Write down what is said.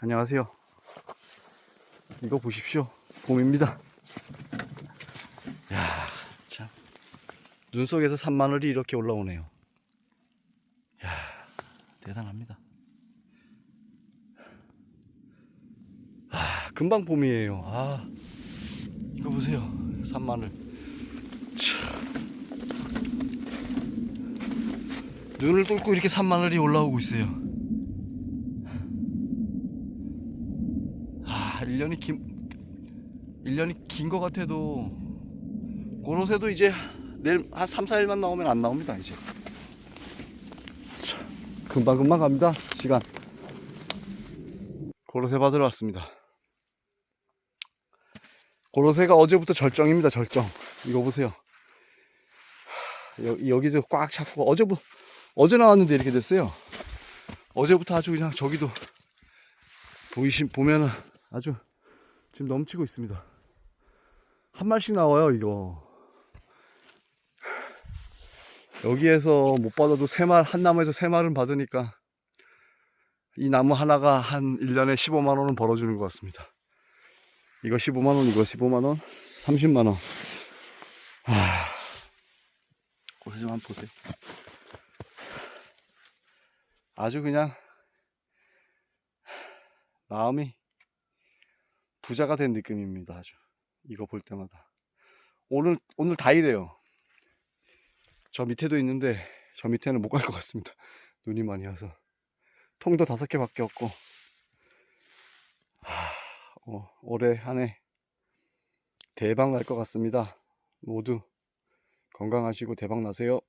안녕하세요. 이거 보십시오. 봄입니다. 야, 참. 눈 속에서 산마늘이 이렇게 올라오네요. 야, 대단합니다. 아, 금방 봄이에요. 아, 이거 보세요. 산마늘. 참. 눈을 뚫고 이렇게 산마늘이 올라오고 있어요. 1년이 긴, 1년이 긴 것 같아도, 고로새도 이제 내일 한 3, 4일만 나오면 안 나옵니다, 이제. 참, 금방금방 갑니다, 시간. 고로새 받으러 왔습니다. 고로새가 어제부터 절정입니다, 절정. 이거 보세요. 여기도 꽉 찼고, 어제부터, 어제 나왔는데 이렇게 됐어요. 어제부터 아주 그냥 저기도 보이신 보면은 아주 지금 넘치고 있습니다. 한 마리씩 나와요 이거. 여기에서 못 받아도 세 말, 한 나무에서 세 말은 받으니까 이 나무 하나가 한 1년에 15만 원은 벌어주는 것 같습니다. 이거 15만 원, 이거 15만 원, 30만 원. 하... 고생 좀 한번 보세요. 아주 그냥 마음이 부자가 된 느낌입니다. 아주 이거 볼 때마다 오늘 오늘 다 이래요. 저 밑에도 있는데 저 밑에는 못 갈 것 같습니다. 눈이 많이 와서 통도 다섯 개밖에 없고 하, 어, 올해 한 해 대박 날 것 같습니다. 모두 건강하시고 대박 나세요.